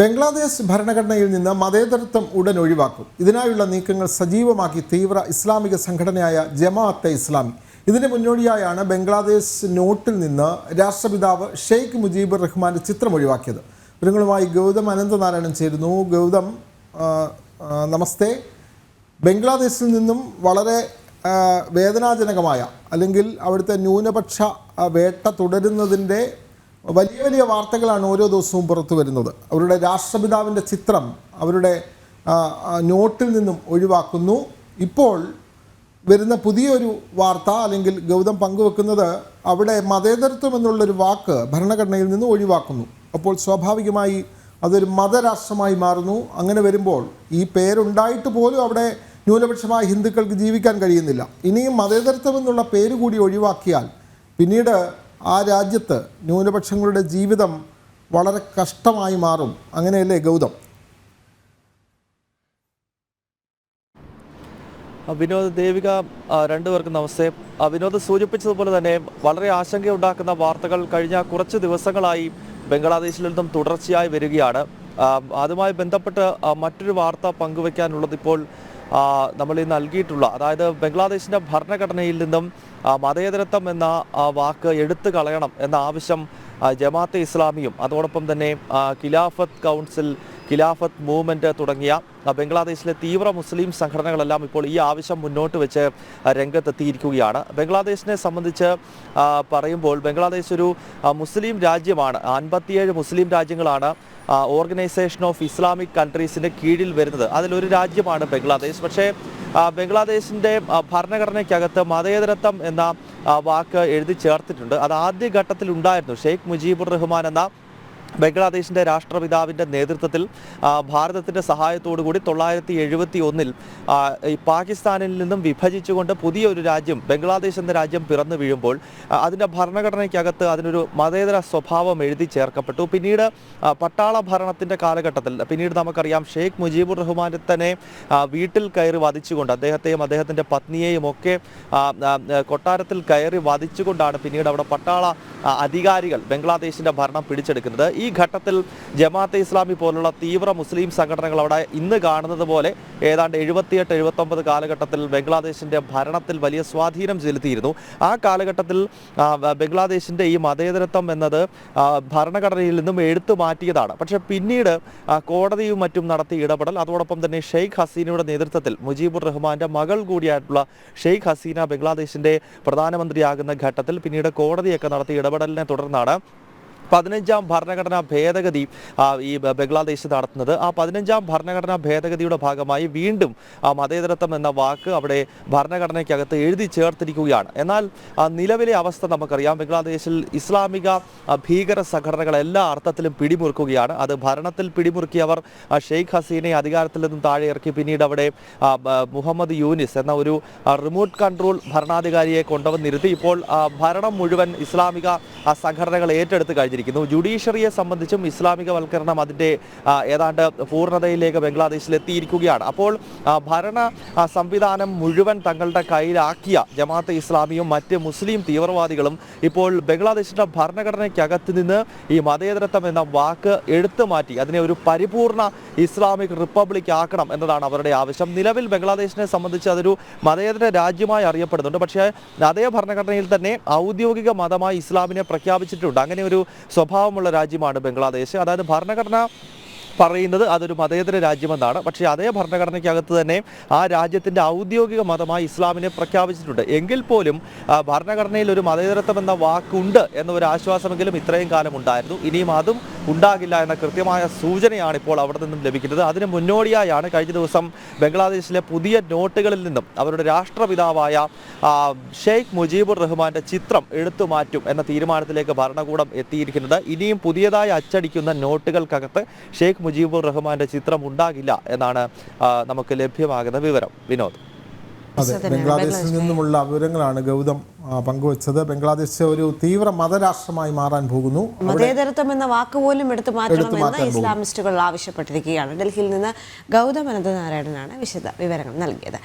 ബംഗ്ലാദേശ് ഭരണഘടനയിൽ നിന്ന് മതേതരത്വം ഉടൻ ഒഴിവാക്കും. ഇതിനായുള്ള നീക്കങ്ങൾ സജീവമാക്കി തീവ്ര ഇസ്ലാമിക സംഘടനയായ ജമാഅത്തെ ഇസ്ലാമി. ഇതിന് മുന്നോടിയായാണ് ബംഗ്ലാദേശ് നോട്ടിൽ നിന്ന് രാഷ്ട്രപിതാവ് ഷെയ്ഖ് മുജീബുർ റഹ്മാന്റെ ചിത്രം ഒഴിവാക്കിയത്. വിവരങ്ങളുമായി ഗൗതം അനന്തനാരായണൻ ചേരുന്നു. ഗൗതം നമസ്തേ. ബംഗ്ലാദേശിൽ നിന്നും വളരെ വേദനാജനകമായ അല്ലെങ്കിൽ അവിടുത്തെ ന്യൂനപക്ഷ വേട്ട തുടരുന്നതിന്റെ വലിയ വലിയ വാർത്തകളാണ് ഓരോ ദിവസവും പുറത്തു വരുന്നത്. അവരുടെ രാഷ്ട്രപിതാവിന്റെ ചിത്രം അവരുടെ നോട്ടിൽ നിന്നും ഒഴിവാക്കുന്നു. ഇപ്പോൾ വരുന്ന പുതിയൊരു വാർത്ത അല്ലെങ്കിൽ ഗൗതം പങ്കുവെക്കുന്നത് അവിടെ മതേതരത്വം എന്നുള്ളൊരു വാക്ക് ഭരണഘടനയിൽ നിന്ന് ഒഴിവാക്കുന്നു. അപ്പോൾ സ്വാഭാവികമായി അതൊരു മതരാഷ്ട്രമായി മാറുന്നു. അങ്ങനെ വരുമ്പോൾ ഈ പേരുണ്ടായിട്ട് പോലും അവിടെ ന്യൂനപക്ഷമായ ഹിന്ദുക്കൾക്ക് ജീവിക്കാൻ കഴിയുന്നില്ല. ഇനിയും മതേതരത്വം എന്നുള്ള പേര് കൂടി ഒഴിവാക്കിയാൽ പിന്നീട് ആ രാജ്യത്ത് ന്യൂനപക്ഷങ്ങളുടെ ജീവിതം വളരെ കഷ്ടമായി മാറും. അങ്ങനെയല്ലേ ഗൗതം? വിനോദ് ദേവിക രണ്ടു രണ്ടുപേർക്കും നമസ്തേ. വിനോദ് സൂചിപ്പിച്ചതുപോലെ തന്നെ വളരെ ആശങ്കയുണ്ടാക്കുന്ന വാർത്തകൾ കഴിഞ്ഞ കുറച്ച് ദിവസങ്ങളായി ബംഗ്ലാദേശിൽ നിന്നും തുടർച്ചയായി വരികയാണ്. അതുമായി ബന്ധപ്പെട്ട് മറ്റൊരു വാർത്ത പങ്കുവയ്ക്കാനുള്ളത് ഇപ്പോൾ നമ്മൾ ഈ നൽകിയിട്ടുള്ള അതായത് ബംഗ്ലാദേശിന്റെ ഭരണഘടനയിൽ നിന്നും മതേതരത്വം എന്ന വാക്ക് എടുത്തു കളയണം എന്ന ആവശ്യം ജമാഅത്തെ ഇസ്ലാമിയും അതോടൊപ്പം തന്നെ ഖിലാഫത്ത് കൗൺസിൽ ഖിലാഫത്ത് മൂവ്മെന്റ് തുടങ്ങിയ ബംഗ്ലാദേശിലെ തീവ്ര മുസ്ലിം സംഘടനകളെല്ലാം ഇപ്പോൾ ഈ ആവശ്യം മുന്നോട്ട് വെച്ച് രംഗത്തെത്തിയിരിക്കുകയാണ്. ബംഗ്ലാദേശിനെ സംബന്ധിച്ച് പറയുമ്പോൾ ബംഗ്ലാദേശ് ഒരു മുസ്ലിം രാജ്യമാണ്. അൻപത്തിയേഴ് മുസ്ലിം രാജ്യങ്ങളാണ് ഓർഗനൈസേഷൻ ഓഫ് ഇസ്ലാമിക് കൺട്രീസിന്റെ കീഴിൽ വരുന്നത്. അതിലൊരു രാജ്യമാണ് ബംഗ്ലാദേശ്. പക്ഷേ ബംഗ്ലാദേശിന്റെ ഭരണഘടനയ്ക്കകത്ത് മതേതരത്വം എന്ന വാക്ക് എഴുതി ചേർത്തിട്ടുണ്ട്. അത് ആദ്യ ഘട്ടത്തിൽ ഉണ്ടായിരുന്നു ഷെയ്ഖ് മുജീബുർ റഹ്മാൻ എന്ന ബംഗ്ലാദേശിന്റെ രാഷ്ട്രപിതാവിന്റെ നേതൃത്വത്തിൽ ഭാരതത്തിന്റെ ഭാരതത്തിന്റെ സഹായത്തോടു കൂടി തൊള്ളായിരത്തി എഴുപത്തി ഒന്നിൽ പാകിസ്ഥാനിൽ നിന്നും വിഭജിച്ചുകൊണ്ട് പുതിയൊരു രാജ്യം ബംഗ്ലാദേശ് എന്ന രാജ്യം പിറന്നു വീഴുമ്പോൾ അതിന്റെ ഭരണഘടനയ്ക്കകത്ത് അതിനൊരു മതേതര സ്വഭാവം എഴുതി ചേർക്കപ്പെട്ടു. പിന്നീട് പട്ടാള ഭരണത്തിന്റെ കാലഘട്ടത്തിൽ പിന്നീട് നമുക്കറിയാം ഷെയ്ഖ് മുജീബുർ റഹ്മാനെ തന്നെ വീട്ടിൽ കയറി വധിച്ചുകൊണ്ട് അദ്ദേഹത്തെയും അദ്ദേഹത്തിന്റെ പത്നിയെയും ഒക്കെ കൊട്ടാരത്തിൽ കയറി വധിച്ചുകൊണ്ടാണ് പിന്നീട് അവിടെ പട്ടാള അധികാരികൾ ബംഗ്ലാദേശിന്റെ ഭരണം പിടിച്ചെടുക്കുന്നത്. ഈ ഘട്ടത്തിൽ ജമാഅത്തെ ഇസ്ലാമി പോലുള്ള തീവ്ര മുസ്ലിം സംഘടനകൾ അവിടെ ഇന്ന് കാണുന്നത് പോലെ ഏതാണ്ട് എഴുപത്തിയെട്ട് എഴുപത്തൊമ്പത് കാലഘട്ടത്തിൽ ബംഗ്ലാദേശിന്റെ ഭരണത്തിൽ വലിയ സ്വാധീനം ചെലുത്തിയിരുന്നു. ആ കാലഘട്ടത്തിൽ ബംഗ്ലാദേശിന്റെ ഈ മതേതരത്വം എന്നത് ഭരണഘടനയിൽ നിന്നും എടുത്തു മാറ്റിയതാണ്. പക്ഷേ പിന്നീട് കോടതിയും മറ്റും നടത്തിയ ഇടപെടൽ അതോടൊപ്പം തന്നെ ഷെയ്ഖ് ഹസീനയുടെ നേതൃത്വത്തിൽ മുജീബുർ റഹ്മാന്റെ മകൾ കൂടിയായിട്ടുള്ള ഷെയ്ഖ് ഹസീന ബംഗ്ലാദേശിന്റെ പ്രധാനമന്ത്രിയാകുന്ന ഘട്ടത്തിൽ പിന്നീട് കോടതിയൊക്കെ നടത്തിയ ഇടപെടലിനെ തുടർന്നാണ് പതിനഞ്ചാം ഭരണഘടനാ ഭേദഗതി ഈ ബംഗ്ലാദേശ് നടത്തുന്നത്. ആ പതിനഞ്ചാം ഭരണഘടനാ ഭേദഗതിയുടെ ഭാഗമായി വീണ്ടും മതേതരത്വം എന്ന വാക്ക് അവിടെ ഭരണഘടനയ്ക്കകത്ത് എഴുതി ചേർത്തിരിക്കുകയാണ്. എന്നാൽ നിലവിലെ അവസ്ഥ നമുക്കറിയാം. ബംഗ്ലാദേശിൽ ഇസ്ലാമിക ഭീകര സംഘടനകൾ എല്ലാ അർത്ഥത്തിലും പിടിമുറുക്കുകയാണ്. അത് ഭരണത്തിൽ പിടിമുറുക്കിയവർ ഷെയ്ഖ് ഹസീനെ അധികാരത്തിൽ നിന്നും താഴെ ഇറക്കി. പിന്നീട് അവിടെ മുഹമ്മദ് യൂനിസ് എന്ന ഒരു റിമോട്ട് കൺട്രോൾ ഭരണാധികാരിയെ കൊണ്ടുവന്നിരുത്തി. ഇപ്പോൾ ഭരണം മുഴുവൻ ഇസ്ലാമിക സംഘടനകൾ ഏറ്റെടുത്ത് കഴിഞ്ഞിരിക്കുന്നു ജുഡീഷ്യറിയെ സംബന്ധിച്ചും ഇസ്ലാമികവൽക്കരണം അതിന്റെ ഏതാണ്ട് പൂർണതയിലേക്ക് ബംഗ്ലാദേശിൽ എത്തിയിരിക്കുകയാണ് അപ്പോൾ ഭരണ സംവിധാനം മുഴുവൻ തങ്ങളുടെ കയ്യിലാക്കിയ ജമാഅത്തെ ഇസ്ലാമിയും മറ്റ് മുസ്ലിം തീവ്രവാദികളും ഇപ്പോൾ ബംഗ്ലാദേശിന്റെ ഭരണഘടനയ്ക്കകത്ത് നിന്ന് ഈ മതേതരത്വം എന്ന വാക്ക് എടുത്തു മാറ്റി അതിനെ ഒരു പരിപൂർണ ഇസ്ലാമിക് റിപ്പബ്ലിക് ആക്കണം എന്നതാണ് അവരുടെ ആവശ്യം. നിലവിൽ ബംഗ്ലാദേശിനെ സംബന്ധിച്ച് അതൊരു മതേതര രാജ്യമായി അറിയപ്പെടുന്നുണ്ട്. പക്ഷേ അതേ ഭരണഘടനയിൽ തന്നെ ഔദ്യോഗിക മതമായി ഇസ്ലാമിനെ പ്രഖ്യാപിച്ചിട്ടുണ്ട്. അങ്ങനെ ഒരു സ്വഭാവമുള്ള രാജ്യമാണ് ബംഗ്ലാദേശ്. അതായത് ഭരണഘടന പറയുന്നത് അതൊരു മതേതര രാജ്യമെന്നാണ്. പക്ഷേ അതേ ഭരണഘടനയ്ക്കകത്ത് തന്നെ ആ രാജ്യത്തിന്റെ ഔദ്യോഗിക മതമായി ഇസ്ലാമിനെ പ്രഖ്യാപിച്ചിട്ടുണ്ട്. എങ്കിൽ പോലും ഭരണഘടനയിൽ ഒരു മതേതരത്വം എന്ന വാക്കുണ്ട് എന്നൊരു ആശ്വാസമെങ്കിലും ഇത്രയും കാലം ഉണ്ടായിരുന്നു. ഇനിയും അതും ഉണ്ടാകില്ല എന്ന കൃത്യമായ സൂചനയാണ് ഇപ്പോൾ അവിടെ നിന്നും ലഭിക്കുന്നത്. അതിന് മുന്നോടിയായാണ് കഴിഞ്ഞ ദിവസം ബംഗ്ലാദേശിലെ പുതിയ നോട്ടുകളിൽ നിന്നും അവരുടെ രാഷ്ട്രപിതാവായ ഷെയ്ഖ് മുജീബുർ റഹ്മാന്റെ ചിത്രം എടുത്തു മാറ്റും എന്ന തീരുമാനത്തിലേക്ക് ഭരണകൂടം എത്തിയിരിക്കുന്നത്. ഇനിയും പുതിയതായി അച്ചടിക്കുന്ന നോട്ടുകൾക്കകത്ത് ഷെയ്ഖ് മുജീബുർ റഹ്മാന്റെ ചിത്രം ഉണ്ടാകില്ല എന്നാണ് നമുക്ക് ലഭ്യമാകുന്ന വിവരം. വിനോദ്. അതെ ബംഗ്ലാദേശിൽ നിന്നുമുള്ള വിവരങ്ങളാണ് ഗൗതം പങ്കുവച്ചത്. ബംഗ്ലാദേശ് ഒരു തീവ്ര മതരാഷ്ട്രമായി മാറാൻ പോകുന്നു. മതേതരത്വം എന്ന വാക്ക് പോലും എടുത്തു മാറ്റണമെന്ന് ഇസ്ലാമിസ്റ്റുകൾ ആവശ്യപ്പെട്ടിരിക്കുകയാണ്. ഡൽഹിയിൽ നിന്ന് ഗൗതം അനന്തനാരായണനാണ് വിശദ വിവരങ്ങൾ നൽകിയത്.